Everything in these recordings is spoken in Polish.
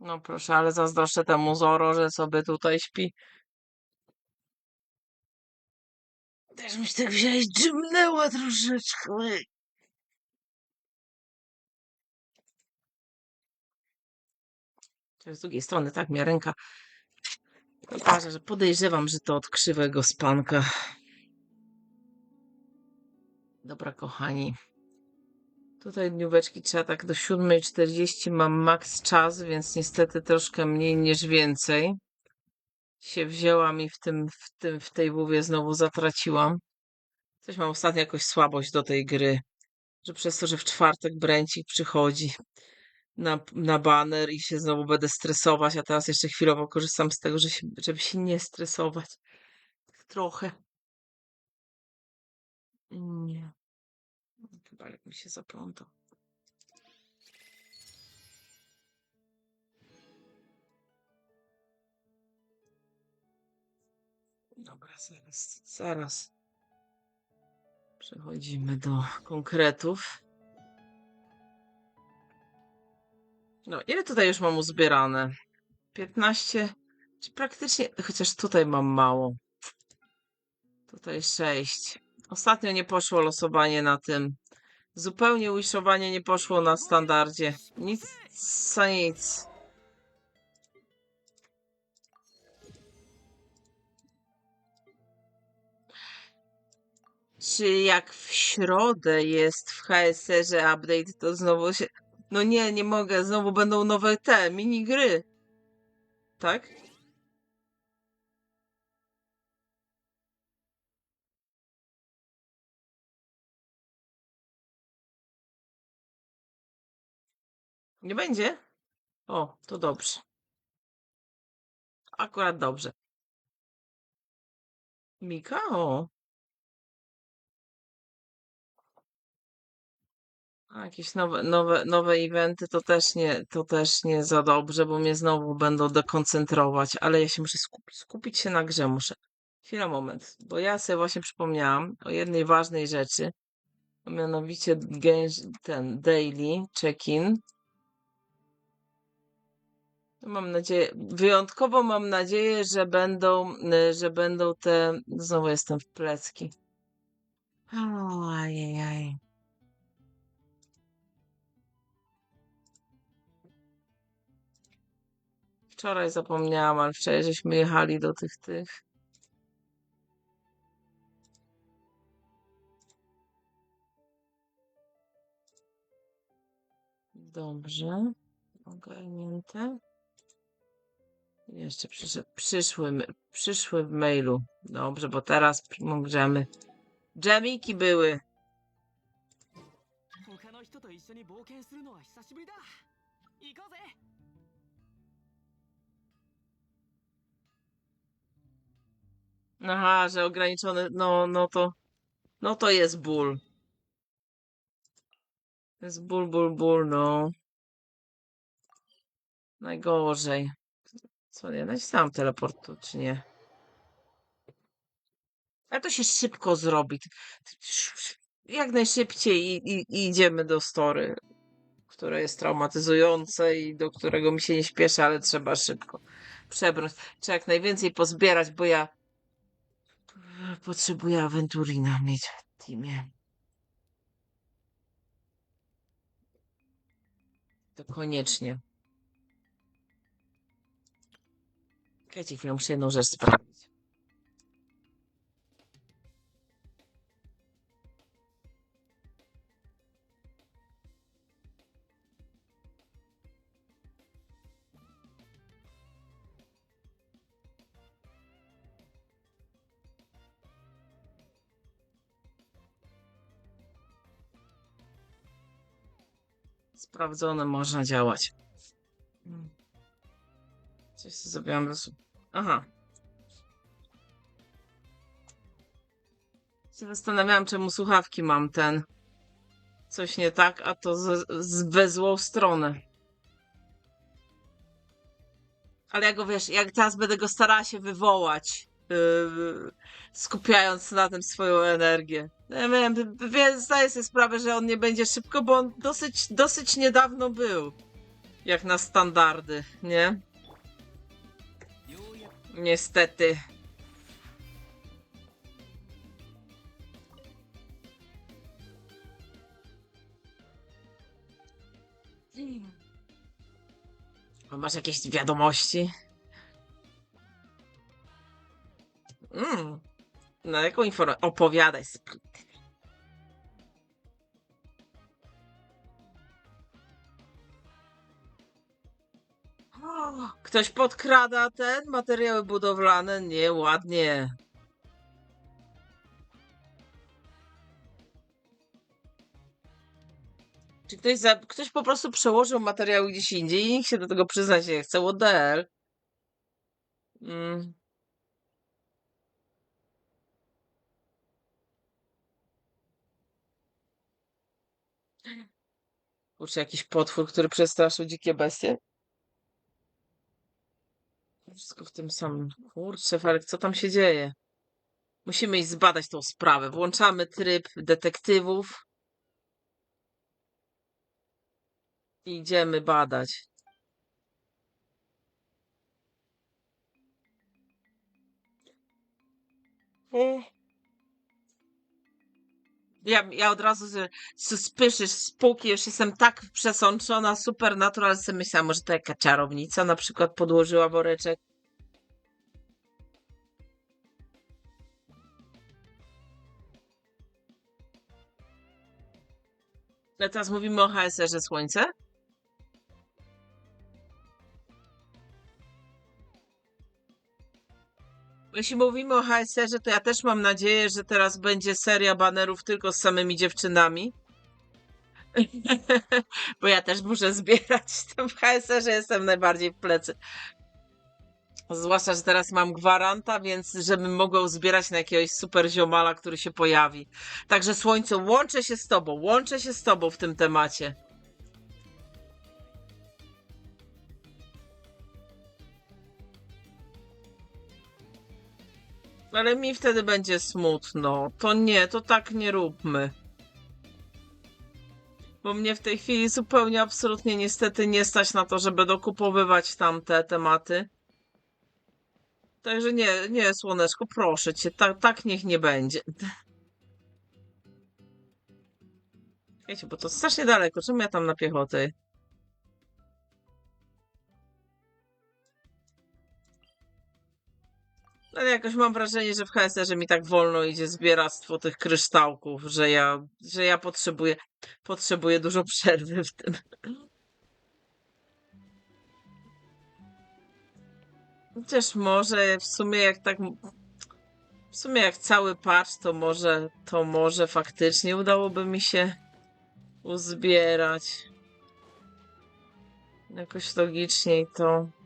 No proszę, ale zazdroszczę temu Zoro, że sobie tutaj śpi. Też mi się tak wziąłeś, drzymnęła troszeczkę. Z drugiej strony, tak, mnie ręka że podejrzewam, że to od krzywego spanka. Dobra, kochani. Tutaj dnióweczki trzeba tak do 7.40 mam max czas, więc niestety troszkę mniej niż więcej. Się wzięłam i w tym, w tym, w tej wówie znowu zatraciłam. Coś mam ostatnio jakoś słabość do tej gry. Że przez to, że w czwartek Brencik przychodzi na, na baner i się znowu będę stresować, a teraz jeszcze chwilowo korzystam z tego, że się, żeby się nie stresować. Trochę. Nie. Chyba jak mi się zaplątał. Dobra, zaraz, zaraz. Przechodzimy do konkretów. No, ile tutaj już mam uzbierane? 15, czy praktycznie, chociaż tutaj mam mało. Tutaj 6. Ostatnio nie poszło losowanie na tym. Zupełnie wishowanie nie poszło na standardzie. Nic za nic. Czy jak w środę jest w HSR-ze update, to znowu się... No nie, nie mogę. Znowu będą nowe te minigry. Tak? Nie będzie? O, to dobrze. Akurat dobrze. Mika? O. A jakieś nowe, nowe, nowe eventy to też nie, to też nie za dobrze, bo mnie znowu będą dekoncentrować, ale ja się muszę skupić, skupić się na grze muszę. Chwila, moment, bo ja sobie właśnie przypomniałam o jednej ważnej rzeczy, a mianowicie ten daily check-in. Mam nadzieję, wyjątkowo mam nadzieję, że będą, y, że będą te, znowu jestem w plecki. Ajajaj. Wczoraj zapomniałam, ale wczoraj żeśmy jechali do tych tych. Dobrze. Ogarnięte. Jeszcze przysz przyszłym, przyszłym mailu. Dobrze, bo teraz no, grzemy. Dżemiki były. Aha, że ograniczony, no, no to, no to jest ból. Jest ból, ból, ból, no. Najgorzej. Co nie? Nacisnąłem teleportu, czy nie? Ale to się szybko zrobi. Jak najszybciej i, i, i idziemy do story, które jest traumatyzujące i do którego mi się nie śpieszy, ale trzeba szybko przebrnąć. Trzeba jak najwięcej pozbierać, bo ja potrzebuję awenturina mieć w teamie. To koniecznie. Czekajcie chwilę, muszę jedną rzecz sprawdzić. Sprawdzone, można działać. Coś zrobiłam bez... Aha. Się zastanawiałam, czemu słuchawki mam ten. Coś nie tak, a to z, z we złą stronę. Ale ja go wiesz, jak teraz będę go starała się wywołać, yy, skupiając na tym swoją energię. Ja wiem, wiem, zdaję sobie sprawę, że on nie będzie szybko, bo on dosyć, dosyć niedawno był. Jak na standardy, nie? Niestety. Masz jakieś wiadomości? Mm. Na jaką informację? Opowiadaj. Sp- Ktoś podkrada ten materiały budowlane? Nie, ładnie. Czy ktoś, za, ktoś po prostu przełożył materiały gdzieś indziej i nikt się do tego przyznać nie chce? Hell? Mm. Kurczę, jakiś potwór, który przestraszył dzikie bestie? Wszystko w tym samym. Kurczę, Felek, co tam się dzieje? Musimy iść zbadać tą sprawę. Włączamy tryb detektywów. I idziemy badać. Mm. Ja, ja od razu suspicious spółki już jestem tak przesączona supernatural, sobie myślałam, może to jaka czarownica na przykład podłożyła woreczek. Ale teraz mówimy o HSR-ze Słońce? Jeśli mówimy o HSR-ze, to ja też mam nadzieję, że teraz będzie seria banerów tylko z samymi dziewczynami. Bo ja też muszę zbierać. W HSR-ze jestem najbardziej w plecy. Zwłaszcza, że teraz mam gwaranta, więc żebym mogła zbierać na jakiegoś super ziomala, który się pojawi. Także Słońce, łączę się z tobą, łączę się z tobą w tym temacie. Ale mi wtedy będzie smutno. To nie, to tak nie róbmy. Bo mnie w tej chwili zupełnie, absolutnie niestety nie stać na to, żeby dokupowywać tamte tematy. Także nie, nie, słoneczko, proszę cię, tak, tak niech nie będzie. Wiecie, bo to strasznie daleko. Czemu ja tam na piechotę? Ale jakoś mam wrażenie, że w HSR-ze mi tak wolno idzie zbieractwo tych kryształków, że ja, że ja potrzebuję, potrzebuję dużo przerwy w tym. Chociaż może w sumie jak tak. W sumie jak cały patch, to może, to może faktycznie udałoby mi się uzbierać. Jakoś logiczniej to.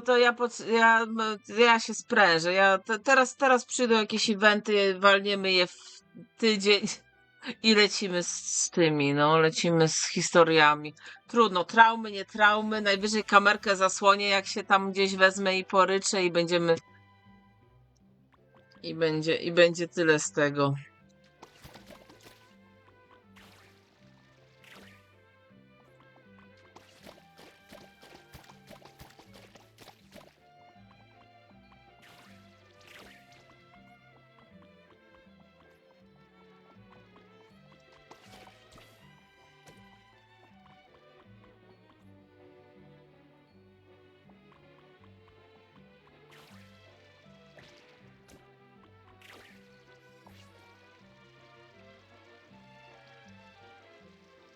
To ja, pod, ja, ja się sprężę. Ja te, teraz, teraz przyjdą jakieś eventy, walniemy je w tydzień i lecimy z, z tymi, no, lecimy z historiami. Trudno, traumy, nie traumy, najwyżej kamerkę zasłonię, jak się tam gdzieś wezmę i poryczę i będziemy... I będzie, i będzie tyle z tego.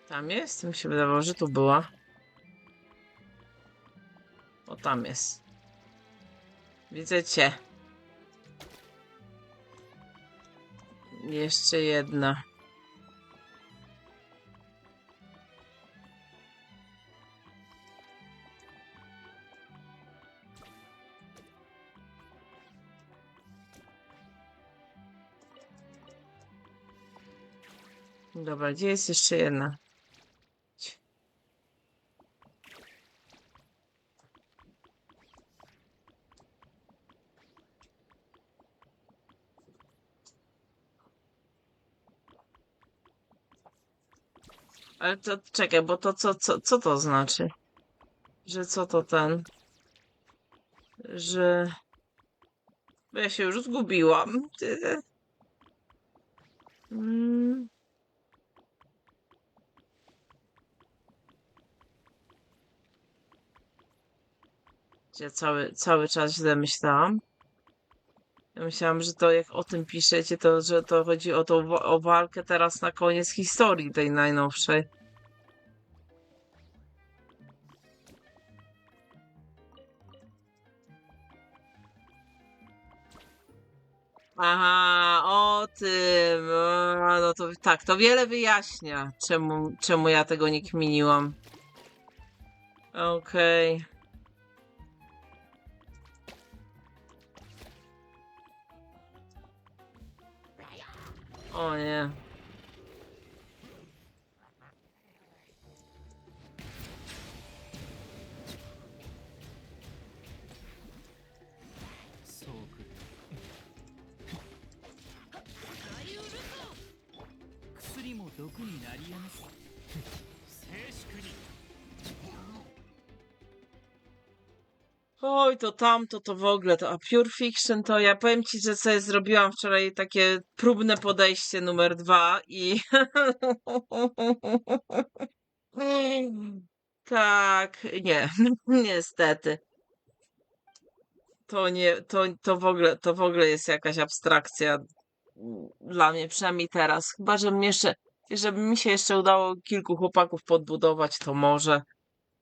Tam jest? Mi się wydawało, że tu była. O, tam jest. Widzę cię. Jeszcze jedna. Dobra, gdzie jest jeszcze jedna? Ale to czekaj, bo to co, co, co to znaczy? Że co to ten? Że... Bo ja się już zgubiłam. Mm. Ja cały, cały czas źle myślałam. Myślałam, że to jak o tym piszecie, to że to chodzi o tą o walkę teraz na koniec historii tej najnowszej. Aha, o tym. A, no to tak, to wiele wyjaśnia, czemu, czemu ja tego nie kminiłam. Okej. Oh yeah. も毒になりやす静粛に。Oj, to tamto, to w ogóle, to a Pure Fiction to ja powiem ci, że sobie zrobiłam wczoraj takie próbne podejście numer dwa i tak, nie, niestety. To nie, to, to w ogóle, to w ogóle jest jakaś abstrakcja dla mnie, przynajmniej teraz. Chyba, że mnie jeszcze, żeby mi się jeszcze udało kilku chłopaków podbudować, to może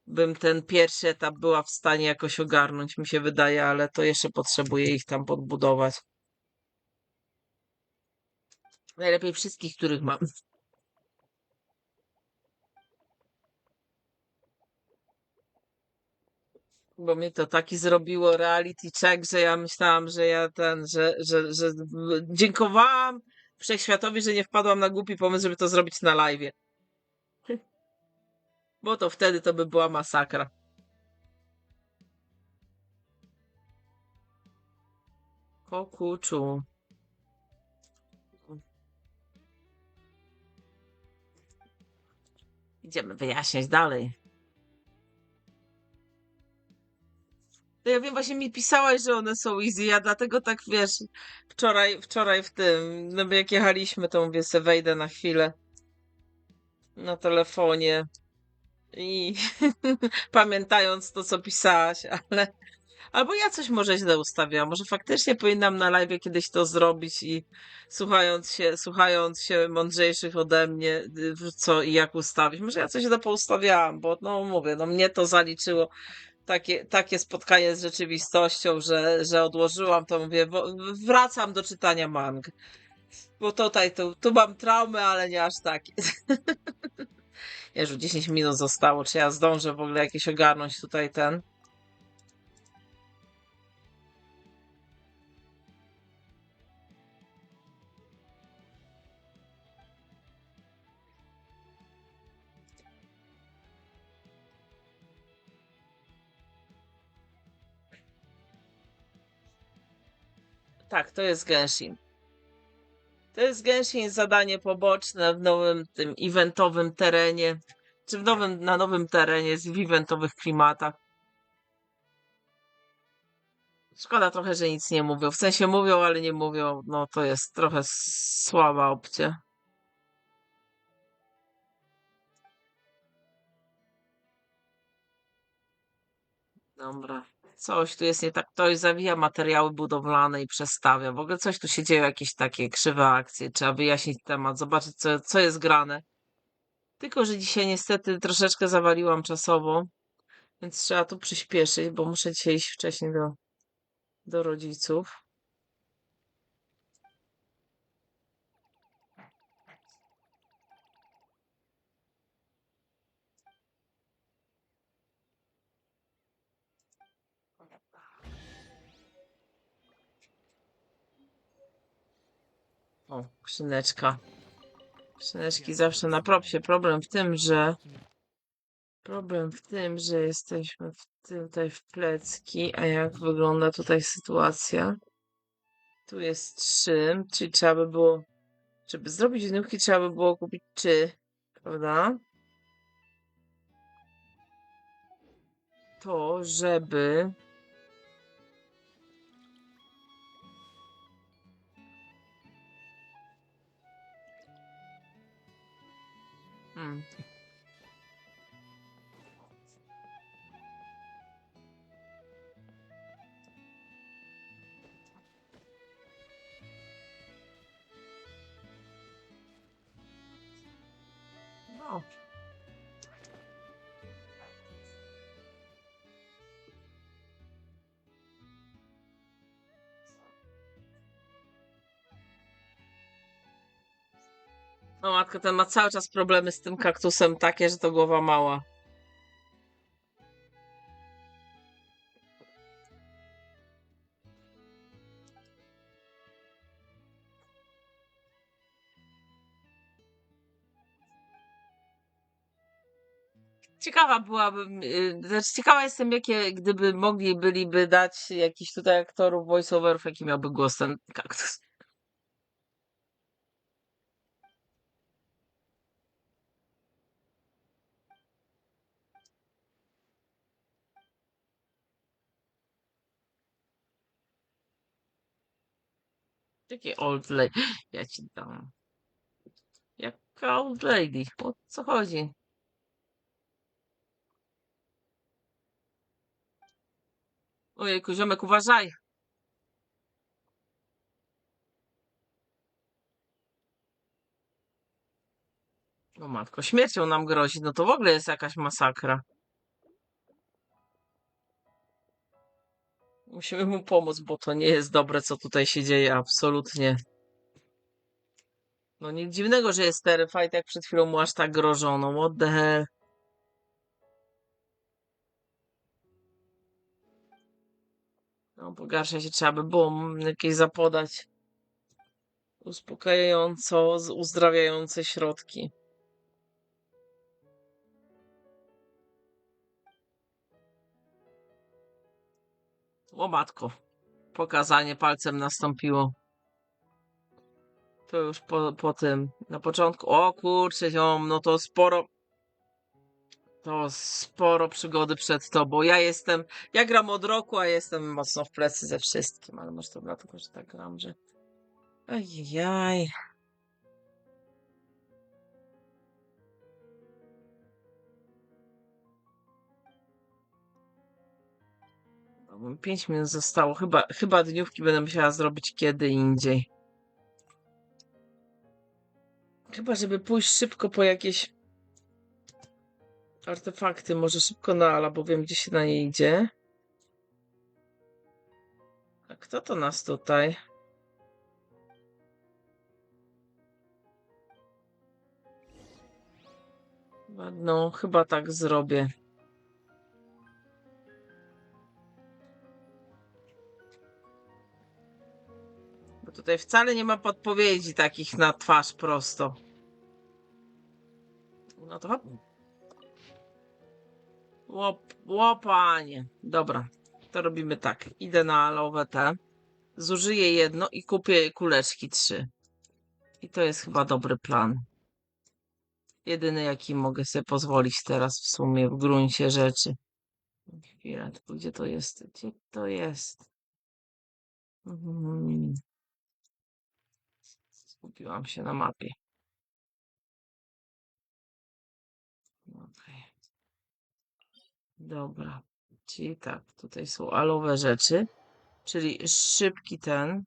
bym ten pierwszy etap była w stanie jakoś ogarnąć, mi się wydaje, ale to jeszcze potrzebuję ich tam podbudować. Najlepiej wszystkich, których mam. Bo mi to taki zrobiło reality check, że ja myślałam, że ja ten, że, że, że dziękowałam wszechświatowi, że nie wpadłam na głupi pomysł, żeby to zrobić na live. Bo to wtedy to by była masakra. Kokuczu. Idziemy wyjaśniać dalej. No ja wiem, właśnie mi pisałaś, że one są easy, ja dlatego tak, wiesz, wczoraj, wczoraj w tym, no bo jak jechaliśmy, to mówię, se wejdę na chwilę na telefonie i pamiętając to, co pisałaś, ale albo ja coś może źle ustawiałam, może faktycznie powinnam na live kiedyś to zrobić i słuchając się, słuchając się mądrzejszych ode mnie, co i jak ustawić, może ja coś źle poustawiałam, bo no mówię, no mnie to zaliczyło takie, takie spotkanie z rzeczywistością, że, że odłożyłam to, mówię, wracam do czytania mang. Bo tutaj, tu, tu mam traumę, ale nie aż takie. Jeżu, 10 minut zostało. Czy ja zdążę w ogóle jakieś ogarnąć tutaj ten? Tak, to jest Genshin. To jest Genshin zadanie poboczne w nowym tym eventowym terenie. Czy w nowym, na nowym terenie, w eventowych klimatach. Szkoda trochę, że nic nie mówią. W sensie mówią, ale nie mówią. No to jest trochę słaba opcja. Dobra. Coś tu jest nie tak. Ktoś zawija materiały budowlane i przestawia. W ogóle coś tu się dzieje, jakieś takie krzywe akcje. Trzeba wyjaśnić temat, zobaczyć, co, co jest grane. Tylko, że dzisiaj niestety troszeczkę zawaliłam czasowo, więc trzeba tu przyspieszyć, bo muszę dzisiaj iść wcześniej do, do rodziców. O, skrzyneczka. Skrzyneczki zawsze na propsie. Problem w tym, że problem w tym, że jesteśmy w, tutaj w plecki, a jak wygląda tutaj sytuacja? Tu jest trzy, czyli trzeba by było, żeby zrobić wnioski, trzeba by było kupić trzy prawda? To, żeby Hmm. No. No matka, ten ma cały czas problemy z tym kaktusem takie, że to głowa mała. Ciekawa byłabym, y, znaczy ciekawa jestem, jakie gdyby mogli byliby dać jakiś tutaj aktorów voiceoverów, jaki miałby głos ten kaktus. Jakie old lady? Ja ci dam. Jaka old lady? O co chodzi? Ojejku, ziomek, uważaj! O matko, śmiercią nam grozi. No to w ogóle jest jakaś masakra. Musimy mu pomóc, bo to nie jest dobre, co tutaj się dzieje. Absolutnie. No nic dziwnego, że jest terrified, jak przed chwilą mu aż tak grożono. What the hell? No, pogarsza się, trzeba by było jakieś zapodać uspokajająco, uzdrawiające środki. O matko. Pokazanie palcem nastąpiło. To już po, po tym. Na początku. O kurczę, ziom, no to sporo. To sporo przygody przed tobą. Ja jestem. Ja gram od roku, a jestem mocno w plecy ze wszystkim, ale może to dlatego, że tak gram, że. Ojej. 5 minut zostało. Chyba, chyba dniówki będę musiała zrobić kiedy indziej. Chyba, żeby pójść szybko po jakieś artefakty. Może szybko na Ala, bo wiem, gdzie się na nie idzie. A kto to nas tutaj? No, chyba tak zrobię. Tutaj wcale nie ma podpowiedzi takich na twarz prosto. No to hop. Łop, łopanie. Dobra, to robimy tak. Idę na alowe te. Zużyję jedno i kupię kuleczki trzy. I to jest chyba dobry plan. Jedyny, jaki mogę sobie pozwolić teraz w sumie w gruncie rzeczy. Chwila, gdzie to jest? Gdzie to jest? Mhm. Skupiłam się na mapie. Okej. Dobra. Czyli tak, tutaj są alowe rzeczy. Czyli szybki ten.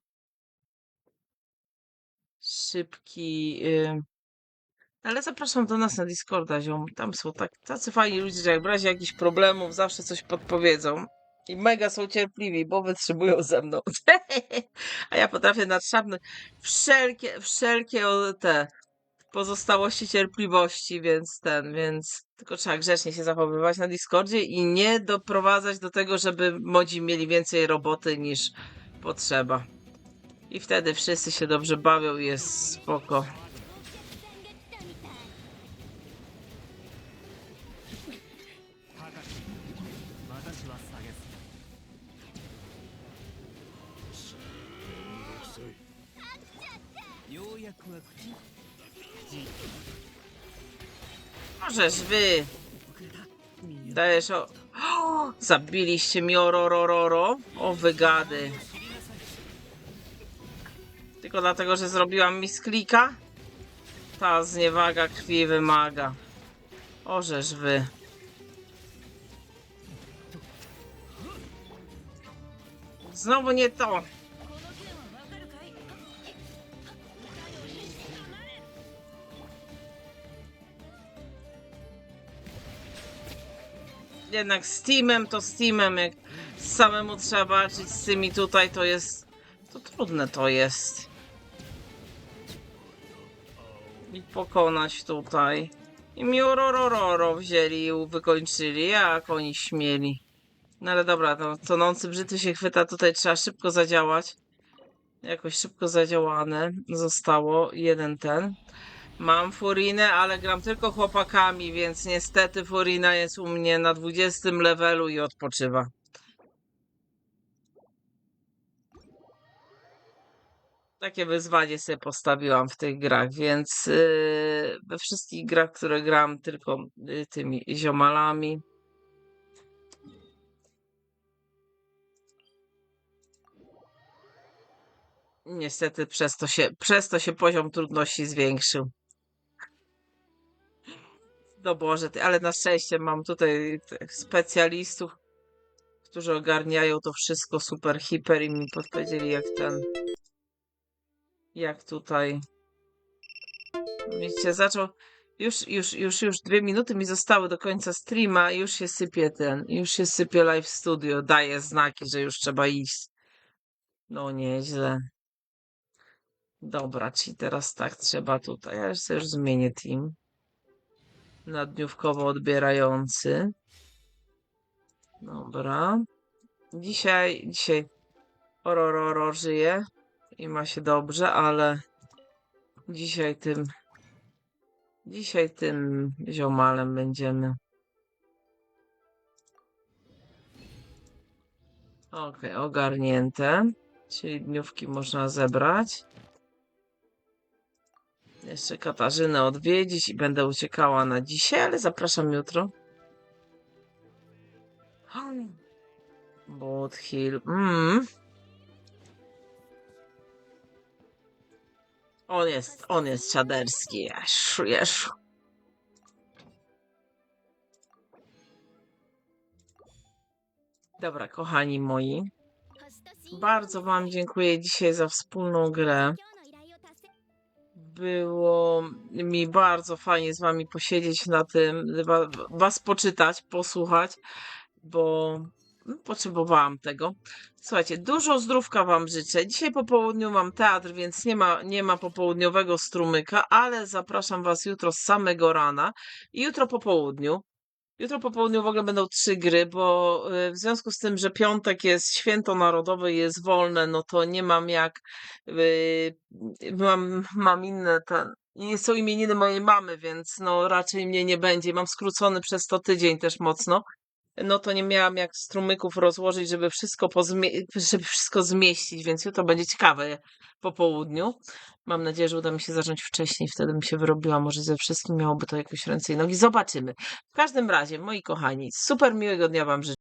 Szybki. y, Ale zapraszam do nas na Discorda, ziom. Tam są tak, tacy fajni ludzie, że jak w razie jakichś problemów zawsze coś podpowiedzą. I mega są cierpliwi, bo wytrzymują ze mną. A ja potrafię nadszarpnąć wszelkie, wszelkie te pozostałości cierpliwości, więc ten, więc tylko trzeba grzecznie się zachowywać na Discordzie i nie doprowadzać do tego, żeby modzi mieli więcej roboty niż potrzeba. I wtedy wszyscy się dobrze bawią i jest spoko. Możesz wy. Dajesz o... o zabiliście mi ororororo. O wygady. Tylko dlatego, że zrobiłam misklika? Ta zniewaga krwi wymaga. Orzesz wy. Znowu nie to. Jednak z teamem to z teamem, jak samemu trzeba walczyć z tymi tutaj, to jest... To trudne to jest. I pokonać tutaj. I mi ororororo wzięli i wykończyli, jak oni śmieli. No ale dobra, to tonący brzytwy się chwyta, tutaj trzeba szybko zadziałać. Jakoś szybko zadziałane zostało. Jeden ten. Mam Furinę, ale gram tylko chłopakami, więc niestety Furina jest u mnie na 20 levelu i odpoczywa. Takie wyzwanie sobie postawiłam w tych grach, więc yy, we wszystkich grach, które gram tylko yy, tymi ziomalami. Niestety przez to się, przez to się poziom trudności zwiększył. No Boże, ty, ale na szczęście mam tutaj tych specjalistów, którzy ogarniają to wszystko super, hiper i mi podpowiedzieli jak ten, jak tutaj. Widzicie, zaczął, już, już, już, już dwie minuty mi zostały do końca streama już się sypie ten, już się sypie live studio, daje znaki, że już trzeba iść. No nieźle. Dobra, czyli teraz tak trzeba tutaj. Ja już sobie już zmienię team. Na dniówkowo odbierający. Dobra. Dzisiaj, dzisiaj Orororo żyje i ma się dobrze, ale dzisiaj tym dzisiaj tym ziomalem będziemy. Okej, ogarnięte. Czyli dniówki można zebrać. Jeszcze Katarzynę odwiedzić i będę uciekała na dzisiaj, ale zapraszam jutro. Boot Hill. Mm. On jest, on jest czaderski. Jeszu, jeszu. Dobra, kochani moi. Bardzo Wam dziękuję dzisiaj za wspólną grę. Było mi bardzo fajnie z wami posiedzieć na tym, wa- was poczytać, posłuchać, bo no, potrzebowałam tego. Słuchajcie, dużo zdrówka wam życzę. Dzisiaj po południu mam teatr, więc nie ma, nie ma popołudniowego strumyka, ale zapraszam was jutro z samego rana i jutro po południu. Jutro po południu w ogóle będą trzy gry, bo y, w związku z tym, że piątek jest święto narodowe i jest wolne, no to nie mam jak. y, Mam, mam inne. I są imieniny mojej mamy, więc no raczej mnie nie będzie. Mam skrócony przez to tydzień też mocno. No to nie miałam jak strumyków rozłożyć, żeby wszystko, pozmie- żeby wszystko zmieścić, więc jutro będzie ciekawe po południu. Mam nadzieję, że uda mi się zacząć wcześniej, wtedy bym się wyrobiła. Może ze wszystkim miałoby to jakoś ręce i nogi. Zobaczymy. W każdym razie, moi kochani, super miłego dnia Wam życzę.